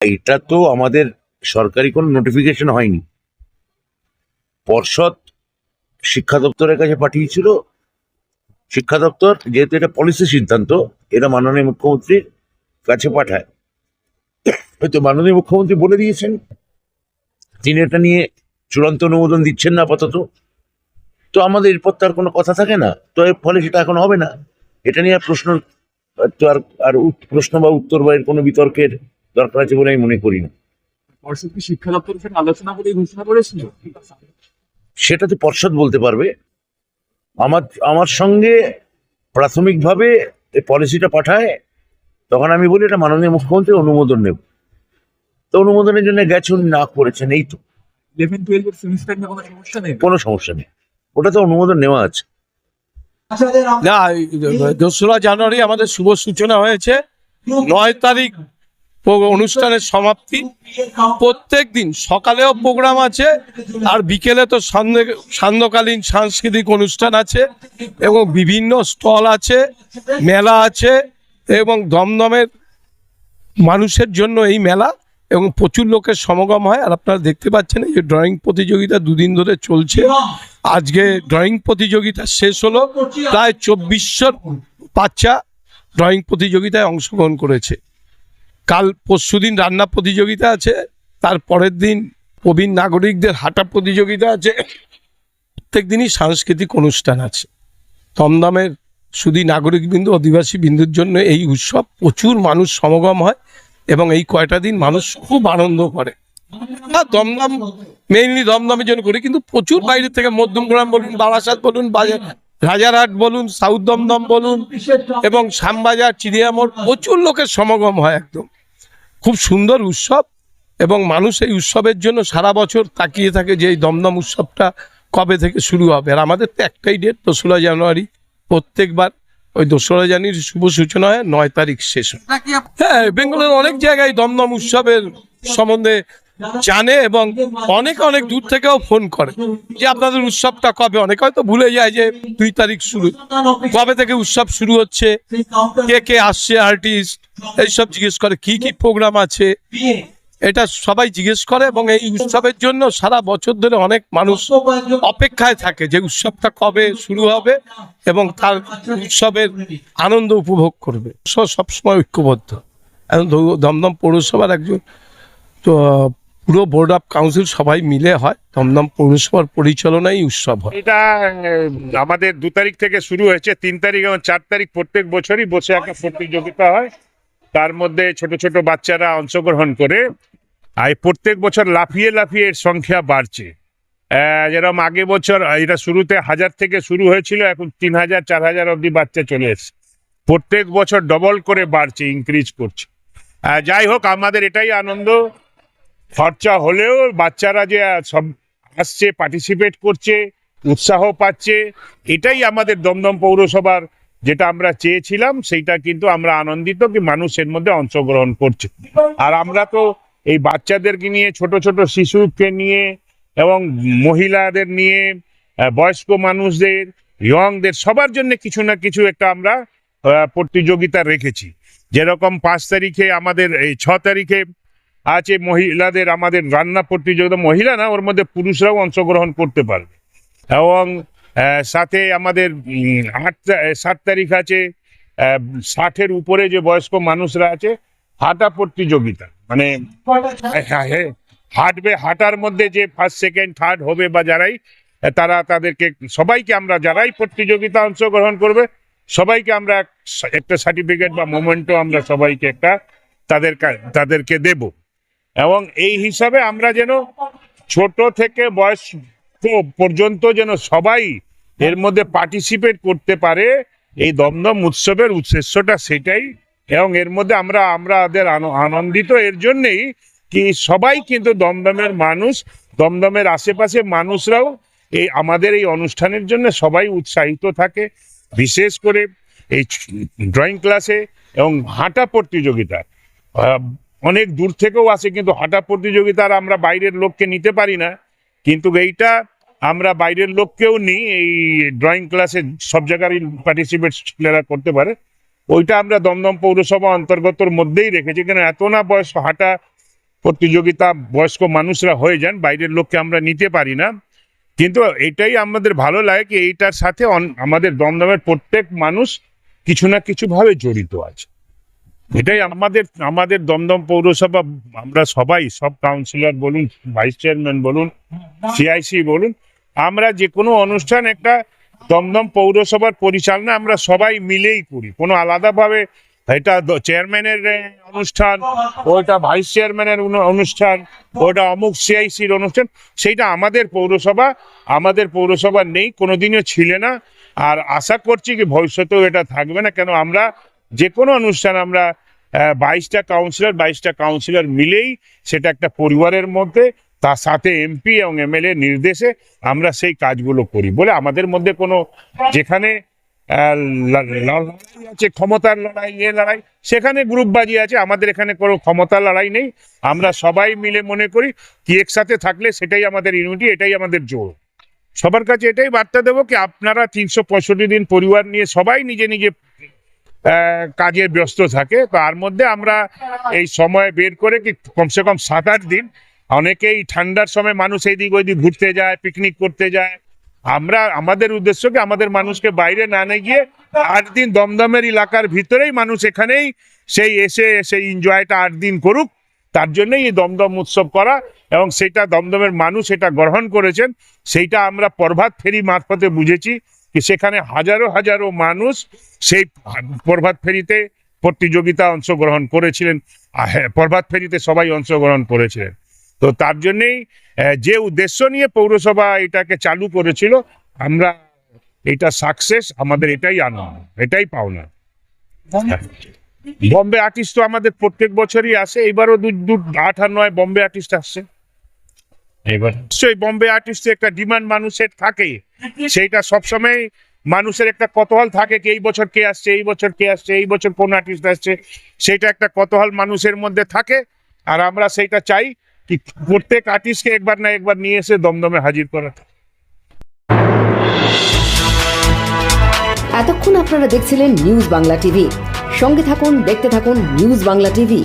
এটা তো আমাদের সরকারি কোনো নোটিফিকেশন হয়নি। পর্ষদ শিক্ষা দপ্তরের কাছে পাঠিয়েছিল। শিক্ষা দপ্তর যেহেতু এটা পলিসি সিদ্ধান্ত, এটা মাননীয় মুখ্যমন্ত্রীর কাছে পাঠায়। হয়তো মাননীয় মুখ্যমন্ত্রী বলে দিয়েছেন, তিনি এটা নিয়ে চূড়ান্ত অনুমোদন দিচ্ছেন না আপাতত। তো আমাদের এরপর তো আর কোনো কথা থাকে না। তো এর ফলে সেটা এখন হবে না। এটা নিয়ে আর প্রশ্ন, তো আর আর প্রশ্ন বা উত্তর বা এর কোনো বিতর্কের দরকার আছে বলে আমি মনে করি না। পর্ষদ কি শিক্ষা দপ্তরের সাথে আলোচনা করে ঘোষণা করেছিল? সেটা তো পর্ষদ বলতে পারবে। আমার আমার সঙ্গে প্রাথমিকভাবে পলিসিটা পাঠায় তখন আমি বলি এটা মাননীয় মুখ্যমন্ত্রী অনুমোদন নেব। তো অনুমোদনের জন্য গেছে উনি না করেছেন এই তো। ইলেভেন টুয়েলভের সেমিস্টার নিয়ে কোনো সমস্যা নেই? কোনো সমস্যা নেই। ওটা তো অনুমোদন নেওয়া আছে। না দোসরা জানুয়ারি আমাদের শুভ সূচনা হয়েছে। নয় তারিখ অনুষ্ঠানের সমাপ্তি। প্রত্যেক দিন সকালেও প্রোগ্রাম আছে, আর বিকেলে তো সান্ধ্য সান্ধ্যকালীন সাংস্কৃতিক অনুষ্ঠান আছে, এবং বিভিন্ন স্টল আছে, মেলা আছে, এবং দমদমের মানুষের জন্য এই মেলা, এবং প্রচুর লোকের সমাগম হয়। আর আপনারা দেখতে পাচ্ছেন এই যে ড্রয়িং প্রতিযোগিতা দুদিন ধরে চলছে। আজকে ড্রয়িং প্রতিযোগিতা শেষ হলো। প্রায় চব্বিশশো বাচ্চা ড্রয়িং প্রতিযোগিতায় অংশগ্রহণ করেছে। কাল পরশুদিন রান্না প্রতিযোগিতা আছে, তার পরের দিন প্রবীণ নাগরিকদের হাঁটা প্রতিযোগিতা আছে। প্রত্যেক দিনই সাংস্কৃতিক অনুষ্ঠান আছে। দমদমের শুধু নাগরিক বিন্দু অধিবাসী বিন্দুর জন্য এই উৎসব প্রচুর মানুষ সমাগম হয় এবং এই কয়টা দিন মানুষ খুব আনন্দ করে। দমদম মেইনলি দমদমের জন্য করি, কিন্তু প্রচুর বাইরে থেকে মধ্যমগ্রাম বলুন, বারাসাত বলুন বাজার রাজারহাট বলুন, সাউথ দমদম বলুন এবং শ্যামবাজার, চিড়িয়ামোড় প্রচুর লোকের সমাগম হয় একদম। খুব সুন্দর উৎসব এবং মানুষ এই উৎসবের জন্য সারা বছর তাকিয়ে থাকে যে এই দমদম উৎসবটা কবে থেকে শুরু হবে। আর আমাদের তো একটাই ডেট দোসরা জানুয়ারি। প্রত্যেকবার ওই দোসরা জানুয়ারির শুভ সূচনা হয় নয় তারিখ শেষ হয়। হ্যাঁ বেঙ্গলের অনেক জায়গায় দমদম উৎসবের সম্বন্ধে জানে এবং অনেক অনেক দূর থেকেও ফোন করে যে আপনাদের উৎসবটা কবে? অনেক হয়তো ভুলে যায় যে দুই তারিখ শুরু। কবে থেকে উৎসব শুরু হচ্ছে? কে কে আসছে আর্টিস্ট এইসব জিজ্ঞেস করে। কি কি প্রোগ্রাম আছে? এটা সবাই জিজ্ঞেস করে এবং এই উৎসবের জন্য সারা বছর ধরে অনেক মানুষ অপেক্ষায় থাকে যে উৎসবটা কবে শুরু হবে এবং তার উৎসবের আনন্দ উপভোগ করবে। সব সবসময় ঐক্যবদ্ধ। দমদম পৌরসভার একজন, তো পুরো বোর্ড অফ কাউন্সিল সবাই মিলে হয়, দমদম পৌরসভার পরিচালনায় উৎসব হয়। এটা আমাদের দু তারিখ থেকে শুরু হয়েছে, তিন তারিখ এবং চার তারিখ প্রত্যেক বছরই বসে একটা প্রতিযোগিতা হয়। তার মধ্যে ছোট ছোট বাচ্চারা অংশগ্রহণ করে, আর প্রত্যেক বছর লাফিয়ে লাফিয়ে এর সংখ্যা বাড়ছে। যেরকম আগে বছর এটা শুরুতে হাজার থেকে শুরু হয়েছিল, এখন তিন হাজার, চার হাজার অব্দি বাচ্চা চলে এসছে। প্রত্যেক বছর ডবল করে বাড়ছে ইনক্রিজ করছে। যাই হোক, আমাদের এটাই আনন্দ। খরচা হলেও বাচ্চারা যে সব আসছে পার্টিসিপেট করছে, উৎসাহ পাচ্ছে, এটাই আমাদের দমদম পৌরসভার যেটা আমরা চেয়েছিলাম, সেইটা কিন্তু আমরা আনন্দিত কি মানুষ এর মধ্যে অংশগ্রহণ করছে। আর আমরা তো এই বাচ্চাদেরকে নিয়ে, ছোট ছোট শিশুকে নিয়ে এবং মহিলাদের নিয়ে বয়স্ক মানুষদের ইয়ংদের সবার জন্য কিছু না কিছু একটা আমরা প্রতিযোগিতা রেখেছি। যেরকম পাঁচ তারিখে আমাদের এই ছ তারিখে আছে মহিলাদের আমাদের রান্না প্রতিযোগিতা মহিলা না ওর মধ্যে পুরুষরাও অংশগ্রহণ করতে পারবে। এবং সাথে আমাদের আট সাত তারিখ আছে ষাটের উপরে যে বয়স্ক মানুষরা আছে হাঁটা প্রতিযোগিতা। মানে হ্যাঁ, হ্যাঁ, হাঁটবে হাঁটার মধ্যে যে ফার্স্ট সেকেন্ড থার্ড হবে বা যারাই তারা তাদেরকে সবাইকে আমরা যারাই প্রতিযোগিতা অংশগ্রহণ করবে সবাইকে আমরা এক- একটা সার্টিফিকেট বা মোমেন্টও আমরা সবাইকে একটা তাদের তাদেরকে দেব। এবং এই হিসাবে আমরা যেন ছোট থেকে বয়স পর্যন্ত যেন সবাই এর মধ্যে পার্টিসিপেট করতে পারে, এই দমদম উৎসবের উদ্দেশ্যটা সেটাই। এবং এর মধ্যে আমরা আমাদের আন- আনন্দিত এর জন্যেই কি সবাই কিন্তু দমদমের মানুষ, দমদমের আশেপাশে মানুষরাও এই আমাদের এই অনুষ্ঠানের জন্য সবাই উৎসাহিত থাকে। বিশেষ করে এই ড্রয়িং ক্লাসে এবং হাঁটা প্রতিযোগিতা। অনেক দূর থেকেও আসে, কিন্তু হাঁটা প্রতিযোগিতার আমরা বাইরের লোককে নিতে পারি না। কিন্তু এইটা আমরা বাইরের লোককেও নিই, এই ড্রয়িং ক্লাসে সব জায়গারই পার্টিসিপেট ছেলেরা করতে পারে। ওইটা আমরা দমদম পৌরসভা অন্তর্গতর মধ্যেই রেখেছি, কেন এত না বয়স হাঁটা প্রতিযোগিতা বয়স্ক মানুষরা হয়ে যান, বাইরের লোককে আমরা নিতে পারি না। কিন্তু এটাই আমাদের ভালো লাগে কি এইটার সাথে আমাদের দমদমের প্রত্যেক মানুষ কিছু না কিছু ভাবে জড়িত আছে। এটাই আমাদের আমাদের দমদম পৌরসভা, আমরা সবাই, সব কাউন্সিলর বলুন ভাইস চেয়ারম্যান বলুন সিআইসি বলুন, আমরা যে কোনো অনুষ্ঠান একটা দমদম পৌরসভার পরিচালনা আমরা সবাই মিলেই করি। কোনো আলাদাভাবে এটা চেয়ারম্যানের অনুষ্ঠান ওটা ভাইস চেয়ারম্যানের অনুষ্ঠান ওটা অমুক সিআইসির অনুষ্ঠান, সেইটা আমাদের পৌরসভা আমাদের পৌরসভা নেই, কোনোদিনও ছিল না। আর আশা করছি কি ভবিষ্যতেও এটা থাকবে না, কেন আমরা যে কোনো অনুষ্ঠান আমরা বাইশটা কাউন্সিলর বাইশটা কাউন্সিলর মিলেই সেটা একটা পরিবারের মধ্যে, তার সাথে এমপি এবং এমএলএ নির্দেশে আমরা সেই কাজগুলো করি বলে আমাদের মধ্যে কোনো যেখানে লড়াই আছে, ক্ষমতার লড়াই, এ লড়াই, সেখানে গ্রুপবাজি আছে, আমাদের এখানে কোনো ক্ষমতার লড়াই নেই। আমরা সবাই মিলে মনে করি কি একসাথে থাকলে সেটাই আমাদের ইউনিটি এটাই আমাদের জোর। সবার কাছে এটাই বার্তা দেবো কি আপনারা তিনশো পঁয়ষট্টি দিন পরিবার নিয়ে সবাই নিজে নিজে কাজে ব্যস্ত থাকে। তার মধ্যে আমরা এই সময় বের করে কি কমসে কম সাত আট দিন অনেকেই ঠান্ডার সময় মানুষ এইদিক ওইদিক ঘুরতে যায় পিকনিক করতে যায়। আমরা, আমাদের উদ্দেশ্য কি আমাদের মানুষকে বাইরে না নিয়ে গিয়ে আট দিন দমদমের এলাকার ভিতরেই মানুষ এখানেই সেই এসে, সেই এনজয়টা আট দিন করুক। তার জন্যই এই দমদম উৎসব করা এবং সেটা দমদমের মানুষ এটা গ্রহণ করেছেন। সেইটা আমরা প্রভাত ফেরি মারফতে বুঝেছি। সেখানে হাজারো হাজারো মানুষ সেই প্রভাত ফেরিতে প্রতিযোগিতা অংশগ্রহণ করেছিলেন। হ্যাঁ, প্রভাত ফেরিতে সবাই অংশগ্রহণ করেছিলেন। তো তার জন্যেই যে উদ্দেশ্য নিয়ে পৌরসভা এটাকে চালু করেছিল আমরা এটা সাকসেস আমাদের এটাই আনন্দ এটাই পাওনা। বম্বে? আর্টিস্ট তো আমাদের প্রত্যেক বছরই আসে এবারও দু দু আট আর নয় বম্বে আর্টিস্ট আসছে। এবার নিশ্চয়ই বম্বে আর্টিস্ট একটা ডিমান্ড মানুষের থাকে। সেইটা সবসময় মানুষের একটা কতহল থাকে কি এই বছর কে আসছে এই বছর কে আসছে এই বছর কোন আর্টিস্ট আসছে সেটা একটা কতহল মানুষের মধ্যে থাকে। আর আমরা সেইটা চাই কি প্রত্যেক আর্টিস্টকে একবার না একবার নিয়ে এসে দমদমে হাজির করা এতক্ষণ আপনারা দেখছিলেন নিউজ বাংলা টিভি সঙ্গে থাকুন দেখতে থাকুন নিউজ বাংলা টিভি